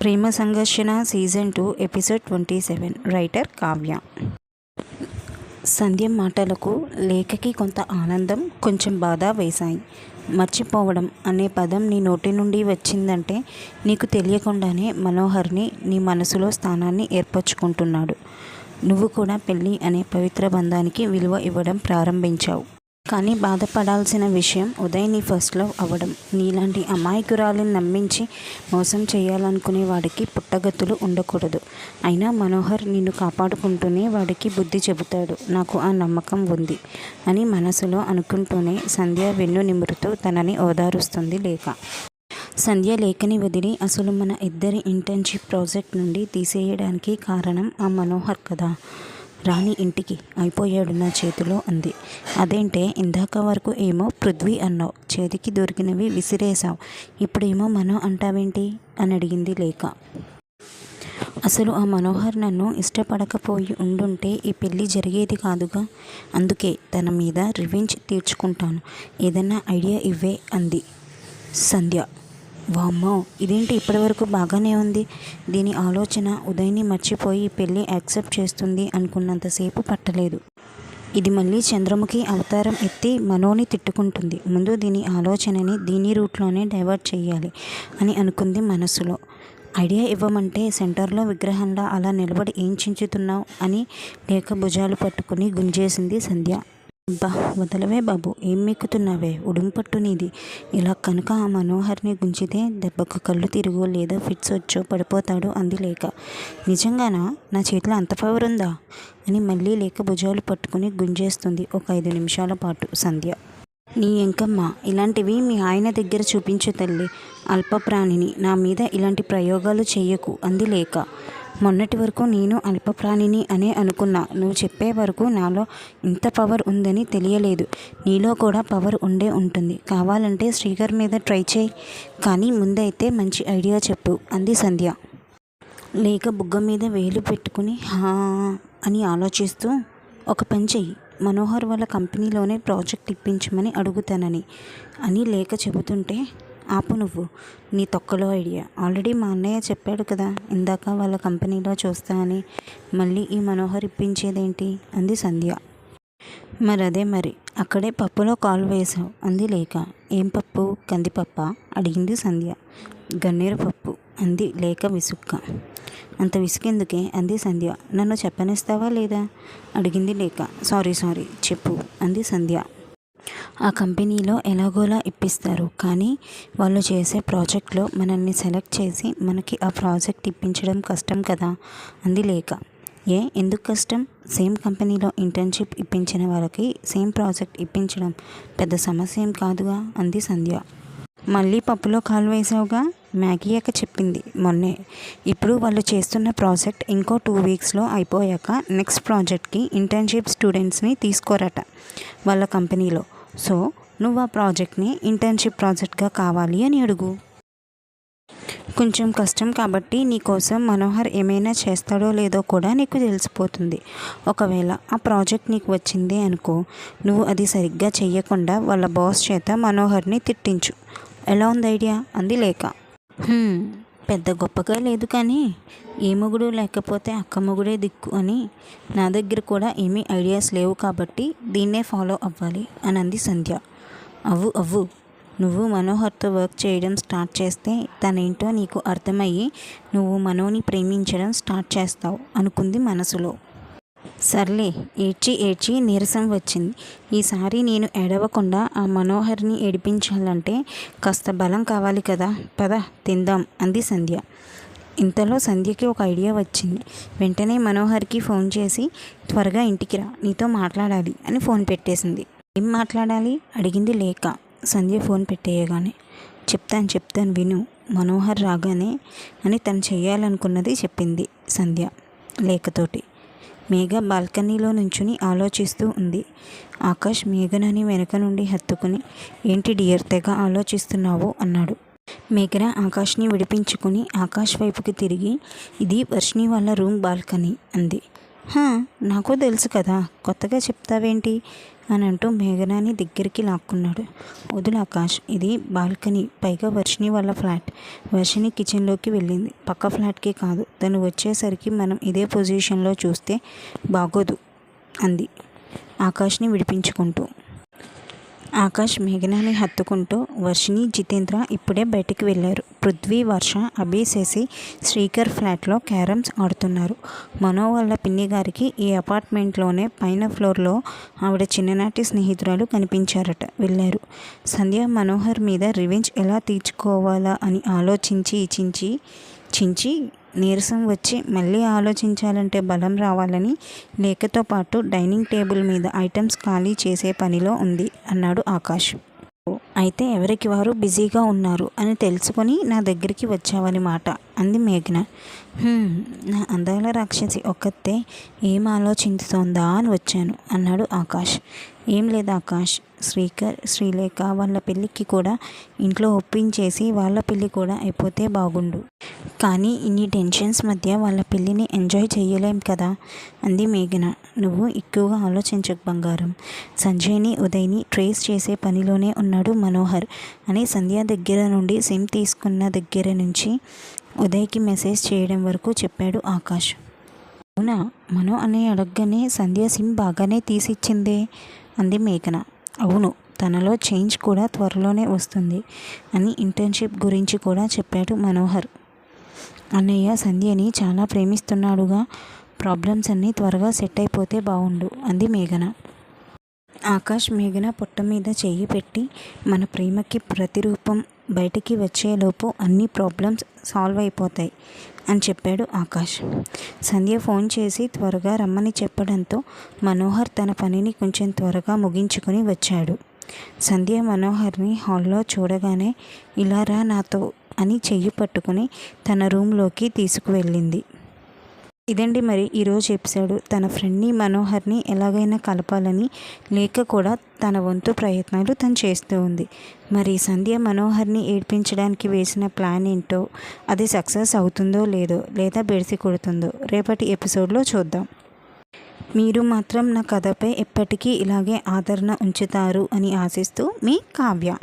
ప్రేమ సంఘర్షణ season two episode twenty seven writer Kavya. Sandhya మాటలకు లేఖకి కొంత ఆనందం కొంచెం బాధ వేశాయి. మర్చిపోవడం అనే పదం నీ నోటి నుండి వచ్చిందంటే నీకు తెలియకుండానే మనోహర్ని నీ మనసులో స్థానాన్ని ఏర్పరచుకుంటున్నాడు. నువ్వు కూడా పెళ్ళి అనే పవిత్ర బంధానికి విలువ ఇవ్వడం ప్రారంభించావు. కానీ బాధపడాల్సిన విషయం ఉదయ్ నీ ఫస్ట్ లవ్ అవ్వడం. నీలాంటి అమాయకురాలిని నమ్మించి మోసం చేయాలనుకునే వాడికి పుట్టగతులు ఉండకూడదు. అయినా మనోహర్ నిన్ను కాపాడుకుంటూనే వాడికి బుద్ధి చెబుతాడు. నాకు ఆ నమ్మకం ఉంది అని మనసులో అనుకుంటూనే సంధ్య వెన్ను నిమురుతూ తనని ఓదారుస్తుంది లేఖ. సంధ్య లేఖని వదిలి అసలు మన ఇద్దరి ఇంటర్న్షిప్ ప్రాజెక్ట్ నుండి తీసేయడానికి కారణం ఆ మనోహర్ కదా. రాణి ఇంటికి అయిపోయాడు నా చేతిలో అంది. అదేంటే ఇందాక వరకు ఏమో పృథ్వీ అన్నావు చేతికి దొరికినవి విసిరేసావు ఇప్పుడేమో మనం అంటావేంటి? అని అడిగింది లేఖ. అసలు ఆ మనోహర్ నన్ను ఇష్టపడకపోయి ఉండుంటే ఈ పెళ్ళి జరిగేది కాదుగా? అందుకే తన మీద రివెంజ్ తీర్చుకుంటాను. ఏదైనా ఐడియా ఇవ్వే అంది సంధ్య. వామ్మో ఇదేంటి ఇప్పటివరకు బాగానే ఉంది? దీని ఆలోచన ఉదయ్ని మర్చిపోయి పెళ్ళి యాక్సెప్ట్ చేస్తుంది అనుకున్నంతసేపు పట్టలేదు. ఇది మళ్ళీ చంద్రముఖి అవతారం ఎత్తి మనోని తిట్టుకుంటుంది. ముందు దీని ఆలోచనని దీని రూట్లోనే డైవర్ట్ చేయాలి అని అనుకుంది మనసులో. ఐడియా ఇవ్వమంటే సెంటర్లో విగ్రహంలా అలా నిలబడి ఏం చించుతున్నావు అని లేక భుజాలు పట్టుకుని గుంజేసింది సంధ్య. అబ్బా వదలవే బాబు ఏం మెక్కుతున్నావే? ఉడుంపట్టు నీది. ఇలా కనుక ఆ మనోహర్ని గుంజితే దెబ్బకు కళ్ళు తిరుగు లేదా ఫిట్స్ వచ్చో పడిపోతాడు అంది లేక నిజంగానా? నా చేతిలో అంత పవర్ ఉందా? అని మళ్ళీ లేక భుజాలు పట్టుకుని గుంజేస్తుంది ఒక ఐదు నిమిషాల పాటు సంధ్య. నీ ఎంకమ్మ ఇలాంటివి మీ ఆయన దగ్గర చూపించు తల్లి అల్పప్రాణిని నా మీద ఇలాంటి ప్రయోగాలు చేయకు అంది లేక మొన్నటి వరకు నేను అల్పప్రాణిని అనే అనుకున్నా. నువ్వు చెప్పే వరకు నాలో ఇంత పవర్ ఉందని తెలియలేదు. నీలో కూడా పవర్ ఉండే ఉంటుంది. కావాలంటే శ్రీగర్ మీద ట్రై చేయి. కానీ ముందైతే మంచి ఐడియా చెప్పు. అంది సంధ్య. లేక బుగ్గ మీద వేలు పెట్టుకుని హా అని ఆలోచిస్తూ ఒక పని చెయ్యి. మనోహర్ వాళ్ళ కంపెనీలోనే ప్రాజెక్ట్ ఇప్పించమని అడుగుతానని. అని లేక చెబుతుంటే ఆపు నువ్వు. నీ తొక్కలో ఐడియా. ఆల్రెడీ మా అన్నయ్య చెప్పాడు కదా ఇందాక వాళ్ళ కంపెనీలో చూస్తా అని. మళ్ళీ ఈ మనోహర్ ఇప్పించేదేంటి? అంది సంధ్య. మరి అదే మరి. అక్కడే పప్పులో కాలు వేసావు అంది లేక ఏం పప్పు? కందిపప్ప అడిగింది సంధ్య. గన్నేరు పప్పు అంది లేక విసుక్క అంత విసుకెందుకే అంది సంధ్య. నన్ను చెప్పనిస్తావా లేదా? అడిగింది లేక సారీ సారీ చెప్పు అంది సంధ్య. ఆ కంపెనీలో ఎలాగోలా ఇప్పిస్తారు. కానీ వాళ్ళు చేసే ప్రాజెక్ట్లో మనల్ని సెలెక్ట్ చేసి మనకి ఆ ప్రాజెక్ట్ ఇప్పించడం కష్టం కదా. అంది లేక ఏ? ఎందుకు కష్టం? సేమ్ కంపెనీలో ఇంటర్న్షిప్ ఇప్పించిన వాళ్ళకి సేమ్ ప్రాజెక్ట్ ఇప్పించడం పెద్ద సమస్య ఏం కాదుగా? అంది సంధ్య. మళ్ళీ పప్పులో కాలు వేసావుగా? మ్యాగీ అక్క చెప్పింది మొన్నే. ఇప్పుడు వాళ్ళు చేస్తున్న ప్రాజెక్ట్ ఇంకో టూ వీక్స్లో అయిపోయాక నెక్స్ట్ ప్రాజెక్ట్కి ఇంటర్న్షిప్ స్టూడెంట్స్ని తీసుకోరట. వాళ్ళ కంపెనీలో. సో నువ్వు ఆ ప్రాజెక్ట్ని ఇంటర్న్షిప్ ప్రాజెక్ట్గా కావాలి అని అడుగు. కొంచెం కష్టం కాబట్టి నీకోసం మనోహర్ ఏమైనా చేస్తాడో లేదో కూడా నీకు తెలిసిపోతుంది. ఒకవేళ ఆ ప్రాజెక్ట్ నీకు వచ్చింది అనుకో నువ్వు అది సరిగ్గా చెయ్యకుండా వాళ్ళ బాస్ చేత మనోహర్ని తిట్టించు. ఎలా ఉంది ఐడియా? అంది లేక పెద్ద గొప్పగా లేదు కానీ ఏ మొగుడు లేకపోతే అక్క మొగుడే దిక్కు అని నా దగ్గర కూడా ఏమీ ఐడియాస్ లేవు కాబట్టి దీన్నే ఫాలో అవ్వాలి అని అంది సంధ్య. అవ్వు అవ్వు నువ్వు మనోహర్తో వర్క్ చేయడం స్టార్ట్ చేస్తే తనేంటో నీకు అర్థమయ్యి నువ్వు మనోని ప్రేమించడం స్టార్ట్ చేస్తావు అనుకుంది మనసులో. సర్లే ఏడ్చి ఏడ్చి నీరసం వచ్చింది. ఈసారి నేను ఏడవకుండా ఆ మనోహర్ని ఏడిపించాలంటే కాస్త బలం కావాలి కదా. పద తిందాం అంది సంధ్య. ఇంతలో సంధ్యకి ఒక ఐడియా వచ్చింది. వెంటనే మనోహర్కి ఫోన్ చేసి త్వరగా ఇంటికి రా నీతో మాట్లాడాలి అని ఫోన్ పెట్టేసింది. ఏం మాట్లాడాలి? అడిగింది లేక సంధ్య ఫోన్ పెట్టేయగానే చెప్తాను చెప్తాను విను మనోహర్ రాగానే అని తను చేయాలనుకున్నది చెప్పింది సంధ్య లేఖతోటి. మేఘ బాల్కనీలో నుంచుని ఆలోచిస్తూ ఉంది. ఆకాష్ మేఘనని వెనక నుండి హత్తుకుని ఏంటి డియర్ తెగ ఆలోచిస్తున్నావు అన్నాడు. మేఘన ఆకాష్ని విడిపించుకుని ఆకాష్ వైపుకి తిరిగి ఇది వర్షిణి వాళ్ళ రూమ్ బాల్కనీ అంది. "హా, నాకు తెలుసు కదా కొత్తగా చెప్తావేంటి? అని అంటూ మేఘనాని దగ్గరికి లాక్కున్నాడు. వదులు ఆకాష్ ఇది బాల్కనీ. పైగా వర్షిణి వాళ్ళ ఫ్లాట్. వర్షిణి కిచెన్లోకి వెళ్ళింది. పక్క ఫ్లాట్కే కాదు. తను వచ్చేసరికి మనం ఇదే పొజిషన్లో చూస్తే బాగోదు అంది ఆకాష్ని విడిపించుకుంటూ. ఆకాష్ మేఘనాని హత్తుకుంటూ వర్షిణి జితేంద్ర ఇప్పుడే బయటికి వెళ్ళారు. పృథ్వీ వర్ష అభి శశి శ్రీకర్ ఫ్లాట్లో క్యారమ్స్ ఆడుతున్నారు. మనో వాళ్ళ పిన్ని గారికి ఈ అపార్ట్మెంట్లోనే పైన ఫ్లోర్లో ఆవిడ చిన్ననాటి స్నేహితురాలు కనిపించారట వెళ్ళారు. సంధ్య మనోహర్ మీద రివెంజ్ ఎలా తీర్చుకోవాలా అని ఆలోచించి చించి చించి నీరసం వచ్చి మళ్ళీ ఆలోచించాలంటే బలం రావాలని లేఖతో పాటు డైనింగ్ టేబుల్ మీద ఐటమ్స్ ఖాళీ చేసే పనిలో ఉంది అన్నాడు ఆకాష్. అయితే ఎవరికి వారు బిజీగా ఉన్నారు అని తెలుసుకొని నా దగ్గరికి వచ్చావనమాట అంది మేఘన. నా అందాల రాక్షసి ఒక్కతే ఏం ఆలోచించుతోందా అని వచ్చాను అన్నాడు ఆకాష్. ఏం లేదు ఆకాష్. శ్రీకర్ శ్రీలేఖ వాళ్ళ పెళ్ళికి కూడా ఇంట్లో ఒప్పించేసి వాళ్ళ పెళ్ళి కూడా అయిపోతే బాగుండు. కానీ ఇన్ని టెన్షన్స్ మధ్య వాళ్ళ పెళ్ళిని ఎంజాయ్ చేయలేం కదా? అంది మేఘన. నువ్వు ఎక్కువగా ఆలోచించకు బంగారం. సంజయ్ని ఉదయ్ని ట్రేస్ చేసే పనిలోనే ఉన్నాడు మనోహర్ అని సంధ్య దగ్గర నుండి సిమ్ తీసుకున్న దగ్గర నుంచి ఉదయ్కి మెసేజ్ చేయడం వరకు చెప్పాడు ఆకాష్. అవునా? మనో అనే అడగగానే సంధ్య సిమ్ బాగానే తీసిచ్చిందే. అంది మేఘన. అవును తనలో చేంజ్ కూడా త్వరలోనే వస్తుంది అని ఇంటర్న్షిప్ గురించి కూడా చెప్పాడు మనోహర్. అన్నయ్య సంధ్యని చాలా ప్రేమిస్తున్నాడుగా. ప్రాబ్లమ్స్ అన్నీ త్వరగా సెట్ అయిపోతే బాగుండు అంది మేఘన. ఆకాష్ మేఘన పొట్ట మీద చేయి పెట్టి మన ప్రేమకి ప్రతిరూపం బయటికి వచ్చేలోపు అన్ని ప్రాబ్లమ్స్ సాల్వ్ అయిపోతాయి అని చెప్పాడు ఆకాష్. సంధ్య ఫోన్ చేసి త్వరగా రమ్మని చెప్పడంతో మనోహర్ తన పనిని కొంచెం త్వరగా ముగించుకొని వచ్చాడు. సంధ్య మనోహర్ని హాల్లో చూడగానే ఇలా రా నాతో అని చెయ్యి పట్టుకుని తన రూమ్లోకి తీసుకువెళ్ళింది. ఇదండి మరి ఈరోజు ఎపిసోడ్. తన ఫ్రెండ్ని మనోహర్ని ఎలాగైనా కలపాలని లేక కూడా తన వంతు ప్రయత్నాలు తను చేస్తూ ఉంది. మరి సంధ్య మనోహర్ని ఏడ్పించడానికి వేసిన ప్లాన్ ఏంటో అది సక్సెస్ అవుతుందో లేదో లేదా బెడిసి కొడుతుందో రేపటి ఎపిసోడ్లో చూద్దాం. మీరు మాత్రం నా కథపై ఎప్పటికీ ఇలాగే ఆదరణ ఉంచుతారు అని ఆశిస్తూ మీ కావ్య.